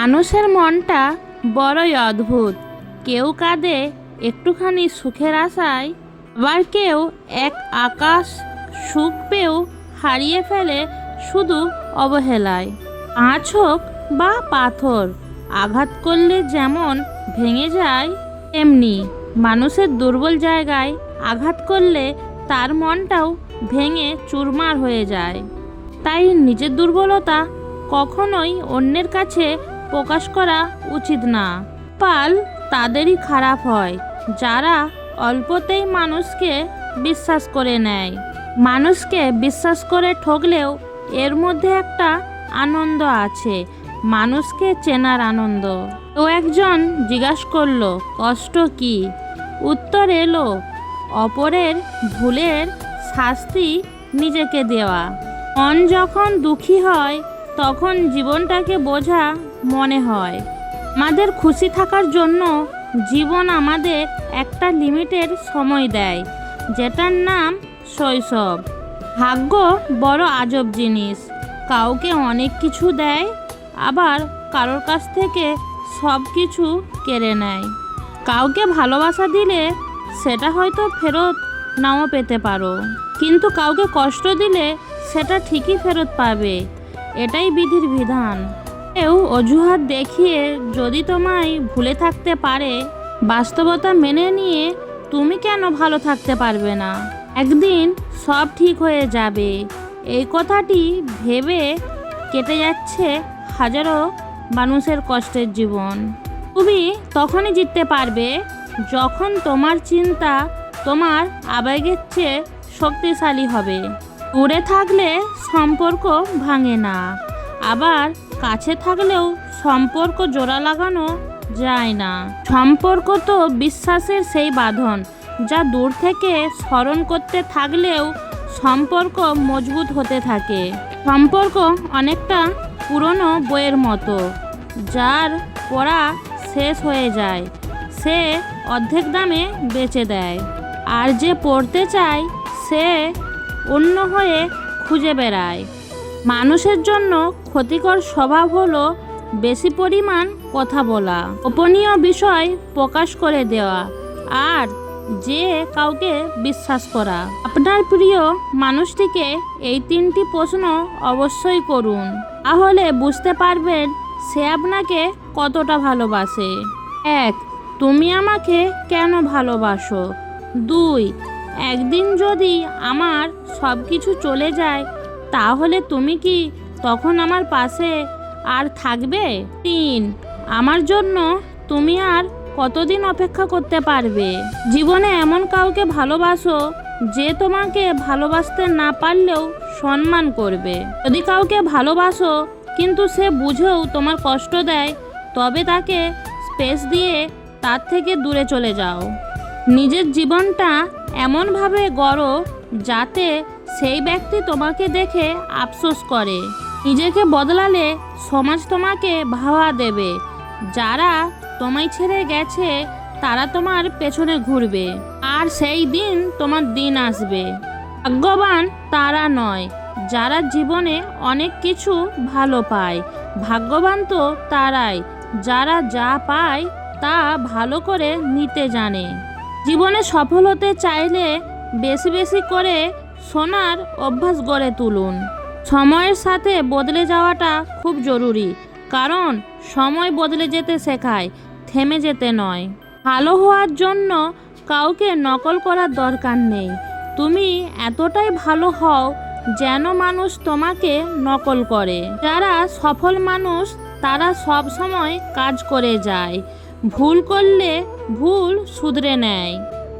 মানুষের মনটা বড়ই অদ্ভুত। কেউ কাঁদে, একটুখানি সুখের আশায়, আবার কেউ এক আকাশ সুখ পেয়েও হারিয়ে ফেলে শুধু অবহেলায়। আঁচ হোক বা পাথর, আঘাত করলে যেমন ভেঙে যায়, তেমনি মানুষের দুর্বল জায়গায় আঘাত করলে তার মনটাও ভেঙে চুরমার হয়ে যায়। তাই নিজের দুর্বলতা কখনোই অন্যের কাছে প্রকাশ করা উচিত না। পাল তাদেরই খারাপ হয়, যারা অল্পতেই মানুষকে বিশ্বাস করে নেয়। মানুষকে বিশ্বাস করে ঠকলেও এর মধ্যে একটা আনন্দ আছে, মানুষকে চেনার আনন্দ। তো একজন জিজ্ঞাসা করল, কষ্ট কি? উত্তর এলো, অপরের ভুলের শাস্তি নিজেকে দেওয়া। মন যখন দুঃখী হয়, তখন জীবনটাকে বোঝা মনে হয়। আমাদের খুশি থাকার জন্য জীবন আমাদের একটা লিমিটের সময় দেয়, যেটার নাম শৈশব। ভাগ্য বড় আজব জিনিস। কাউকে অনেক কিছু দেয়, আবার কারোর কাছ থেকে সব কিছু কেড়ে নেয়। কাউকে ভালোবাসা দিলে সেটা হয়তো ফেরত নাও পেতে পারো, কিন্তু কাউকে কষ্ট দিলে সেটা ঠিকই ফেরত পাবে। এটাই বিধির বিধান। কেউ অজুহাত দেখিয়ে যদি তোমায় ভুলে থাকতে পারে, বাস্তবতা মেনে নিয়ে তুমি কেন ভালো থাকতে পারবে না? একদিন সব ঠিক হয়ে যাবে। এই কথাটি ভেবে কেটে যাচ্ছে হাজারো মানুষের কষ্টের জীবন। তুমি তখনই জিততে পারবে যখন তোমার চিন্তা তোমার আবেগের চেয়ে শক্তিশালী হবে। দূরে থাকলে সম্পর্ক ভাঙে না। আবার কাছে থাকলেও সম্পর্ক জোড়া লাগানো যায় না। সম্পর্ক তো বিশ্বাসের সেই বাঁধন, যা দূর থেকে স্মরণ করতে থাকলেও সম্পর্ক মজবুত হতে থাকে। সম্পর্ক অনেকটা পুরনো বইয়ের মতো, যার পড়া শেষ হয়ে যায়, সে অর্ধেক দামে বেচে দেয়, আর যে পড়তে চায়, সে অন্য হয়ে খুঁজে বেড়ায়। মানুষের জন্য ক্ষতিকর স্বভাব হলো বেশি পরিমাণ কথা বলা, গোপনীয় বিষয় প্রকাশ করে দেওয়া, আর যে কাউকে বিশ্বাস করা। আপনার প্রিয় মানুষটিকে এই তিনটি প্রশ্ন অবশ্যই করুন, তাহলে বুঝতে পারবেন সে আপনাকে কতটা ভালোবাসে। এক, তুমি আমাকে কেন ভালোবাসো? দুই, একদিন যদি আমার সব কিছু চলে যায় তাহলে তুমি কি তখন আমার পাশে আর থাকবে? তিন, আমার জন্য তুমি আর কতদিন অপেক্ষা করতে পারবে? জীবনে এমন কাউকে ভালোবাসো যে তোমাকে ভালোবাসতে না পারলেও সম্মান করবে। যদি কাউকে ভালোবাসো, কিন্তু সে বুঝেও তোমার কষ্ট দেয়, তবে তাকে স্পেস দিয়ে তার থেকে দূরে চলে যাও। নিজের জীবনটা এমনভাবে গড়ো যাতে সেই ব্যক্তি তোমাকে দেখে আফসোস করে। নিজেকে বদলালে সমাজ তোমাকে ভাবা দেবে। যারা তোমায় ছেড়ে গেছে, তারা তোমার পেছনে ঘুরবে। আর সেই দিন তোমার দিন আসবে। ভাগ্যবান তারা নয়, যারা জীবনে অনেক কিছু ভালো পায়। ভাগ্যবান তো তারাই, যারা যা পায়, তা ভালো করে নিতে জানে। জীবনে সফল হতে চাইলে বেশি বেশি করে শোনার অভ্যাস গড়ে তুলুন। সময়ের সাথে বদলে যাওয়াটা খুব জরুরি, কারণ সময় বদলে যেতে শেখায়, থেমে যেতে নয়। ভালো হওয়ার জন্য কাউকে নকল করার দরকার নেই। তুমি এতটাই ভালো হও যেন মানুষ তোমাকে নকল করে। যারা সফল মানুষ, তারা সব সময় কাজ করে যায়। ভুল করলে ভুল শুধরে নেয়,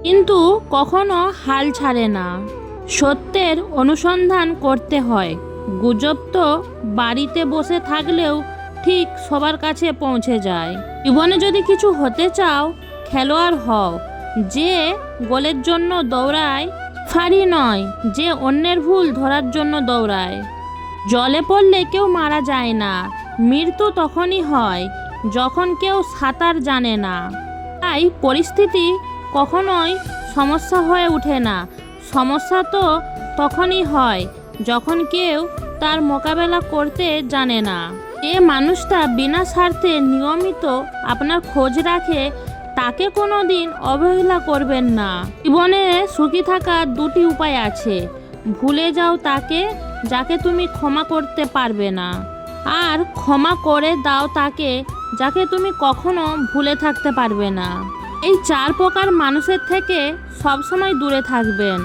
কিন্তু কখনো হাল ছাড়ে না। সত্যের অনুসন্ধান করতে হয়। গুজব তো বাড়িতে বসে থাকলেও ঠিক সবার কাছে পৌঁছে যায়। জীবনে যদি কিছু হতে চাও, খেলোয়াড় হও। যে গোলের জন্য দৌড়ায় ফারি নয়। যে অন্যের ভুল ধরার জন্য দৌড়ায়। জলে পড়লে কেউ মারা যায় না। মৃত্যু তখনই হয়, যখন কেউ সাঁতার জানে না। তাই পরিস্থিতি কখনোই সমস্যা হয়ে ওঠে না। সমস্যা তো তখনই হয় যখন কেউ তার মোকাবেলা করতে জানে না। যে মানুষটা বিনা স্বার্থে নিয়মিত আপনার খোঁজ রাখে, তাকে কোনো দিন অবহেলা করবেন না। জীবনে সুখী থাকার দুটি উপায় আছে। ভুলে যাও তাকে, যাকে তুমি ক্ষমা করতে পারবে না। আর ক্ষমা করে দাও তাকে, যাকে তুমি কখনো ভুলে থাকতে পারবে না। এই চার প্রকার মানুষের থেকে সবসময় দূরে থাকবেন।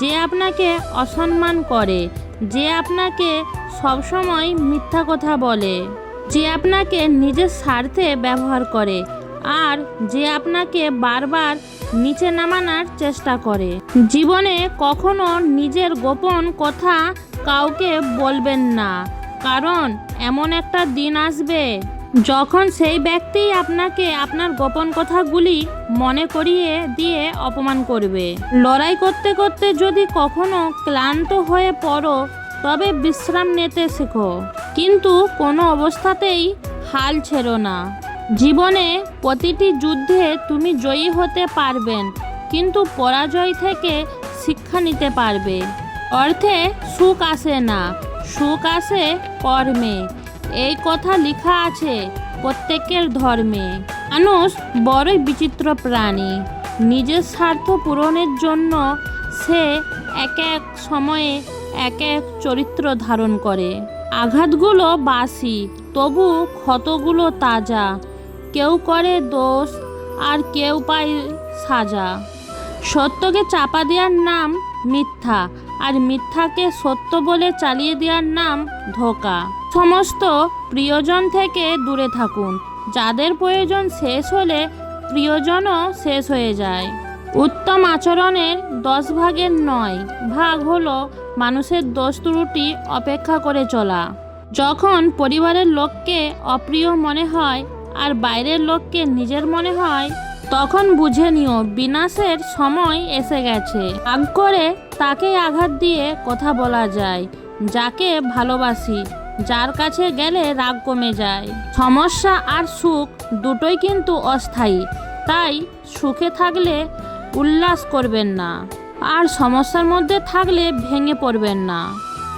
যে আপনাকে অসম্মান করে, যে আপনাকে সবসময় মিথ্যা কথা বলে, যে আপনাকে নিজের স্বার্থে ব্যবহার করে, আর যে আপনাকে বারবার নিচে নামানোর চেষ্টা করে। জীবনে কখনো নিজের গোপন কথা কাউকে বলবেন না, কারণ এমন একটা দিন আসবে যখন সেই ব্যক্তি আপনাকে আপনার গোপন কথাগুলি মনে করিয়ে দিয়ে অপমান করবে। লড়াই করতে করতে যদি কখনো ক্লান্ত হয়ে পড়ো, তবে বিশ্রাম নিতে শেখো। কিন্তু কোনো অবস্থাতেই হাল ছেড়ো না। জীবনে প্রতিটি যুদ্ধে তুমি জয়ী হতে পারবেন, কিন্তু পরাজয় থেকে শিক্ষা নিতে পারবে। অর্থে সুখ আসে না, সুখ আসে কর্মে। এই কথা লেখা আছে প্রত্যেকের ধর্মে। মানুষ বড়ই বিচিত্র প্রাণী। নিজের স্বার্থ পূরণের জন্য সে এক এক সময়ে এক এক চরিত্র ধারণ করে। আঘাতগুলো বাসি, তবু ক্ষতগুলো তাজা। কেউ করে দোষ, আর কেউ পায় সাজা। সত্যকে চাপা দেওয়ার নাম মিথ্যা। আর মিথ্যাকে সত্য বলে চালিয়ে দেওয়ার নাম ধোকা। সমস্ত প্রিয়জন থেকে দূরে থাকুন। যাদের প্রয়োজন শেষ হলে প্রিয়জনও শেষ হয়ে যায়। উত্তম আচরণের দশ ভাগের নয় ভাগ হলো মানুষের দোষ ত্রুটি অপেক্ষা করে চলা। যখন পরিবারের লোককে অপ্রিয় মনে হয় আর বাইরের লোককে নিজের মনে হয়, তখন বুঝে নিও বিনাশের সময় এসে গেছে। আগ করে তাকে আঘাত দিয়ে কথা বলা যায়। যাকে ভালোবাসি, যার কাছে গেলে রাগ কমে যায়। সমস্যা আর সুখ দুটোই কিন্তু অস্থায়ী। তাই সুখে থাকলে উল্লাস করবেন না। আর সমস্যার মধ্যে থাকলে ভেঙে পড়বেন না।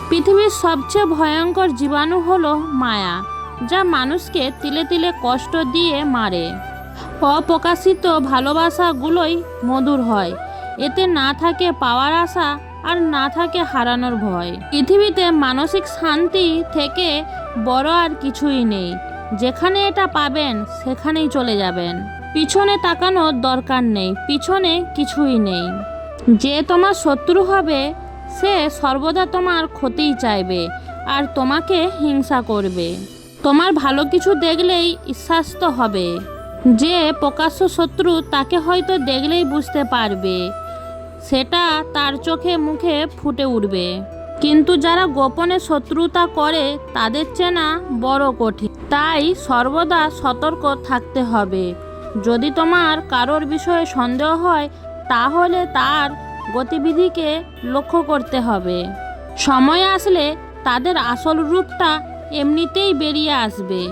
পৃথিবীর সবচেয়ে ভয়ঙ্কর জীবাণু হলো মায়া, যা মানুষকে তিলে তিলে কষ্ট দিয়ে মারে। অপ্রকাশিত ভালোবাসাগুলোই মধুর হয়। এতে না থাকে পাওয়ার আশা আর না থাকে হারানোর ভয়। পৃথিবীতে মানসিক শান্তি থেকে বড় আর কিছুই নেই। যেখানে এটা পাবেন, সেখানেই চলে যাবেন। পিছনে তাকানোর দরকার নেই, পিছনে কিছুই নেই। যে তোমার শত্রু হবে, সে সর্বদা তোমার ক্ষতিই চাইবে আর তোমাকে হিংসা করবে। তোমার ভালো কিছু দেখলেই ঈর্ষাস্ত হবে। যে প্রকাশ্য শত্রু তাকে হয়তো দেখলেই বুঝতে পারবে। সেটা তার চোখে মুখে ফুটে উঠবে। কিন্তু যারা গোপনে শত্রুতা করে, তাদের চেনা বড় কঠিন। তাই সর্বদা সতর্ক থাকতে হবে। যদি তোমার কারোর বিষয়ে সন্দেহ হয়, তাহলে তার গতিবিধিকে লক্ষ্য করতে হবে। সময় আসলে তাদের আসল রূপটা এমনিতেই বেরিয়ে আসবে।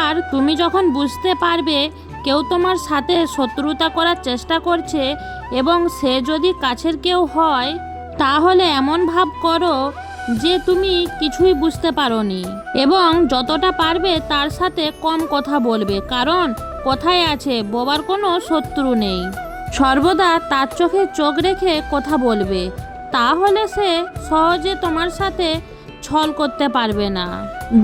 আর তুমি যখন বুঝতে পারবে কেউ তোমার সাথে শত্রুতা করার চেষ্টা করছে এবং সে যদি কাছের কেউ হয়, তাহলে এমন ভাব করো যে তুমি কিছুই বুঝতে পারোনি। এবং যতটা পারবে তার সাথে কম কথা বলবে, কারণ কথায় আছে, বোবার কোনো শত্রু নেই। সর্বদা তার চোখে চোখ রেখে কথা বলবে, তাহলে সে সহজে তোমার সাথে ছল করতে পারবে না।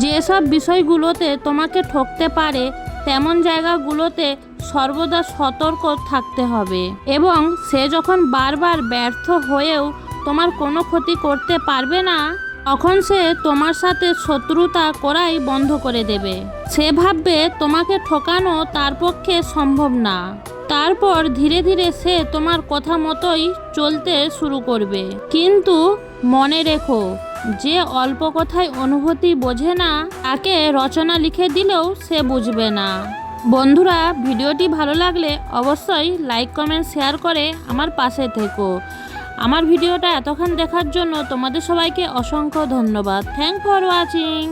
যেসব বিষয়গুলোতে তোমাকে ঠকতে পারে তেমন জায়গাগুলোতে সর্বদা সতর্ক থাকতে হবে। এবং সে যখন বারবার ব্যর্থ হয়েও তোমার কোনো ক্ষতি করতে পারবে না, তখন সে তোমার সাথে শত্রুতা করাই বন্ধ করে দেবে। সে ভাববে তোমাকে ঠকানো তার পক্ষে সম্ভব না। তারপর ধীরে ধীরে সে তোমার কথা মতোই চলতে শুরু করবে। কিন্তু মনে রেখো যে অল্প কথায় অনুভূতি বোঝে না, তাকে রচনা লিখে দিলেও সে বুঝবে না। বন্ধুরা, ভিডিওটি ভালো লাগলে অবশ্যই লাইক, কমেন্ট, শেয়ার করে আমার পাশে থেকো। আমার ভিডিওটা এতক্ষণ দেখার জন্য তোমাদের সবাইকে অসংখ্য ধন্যবাদ। Thank for watching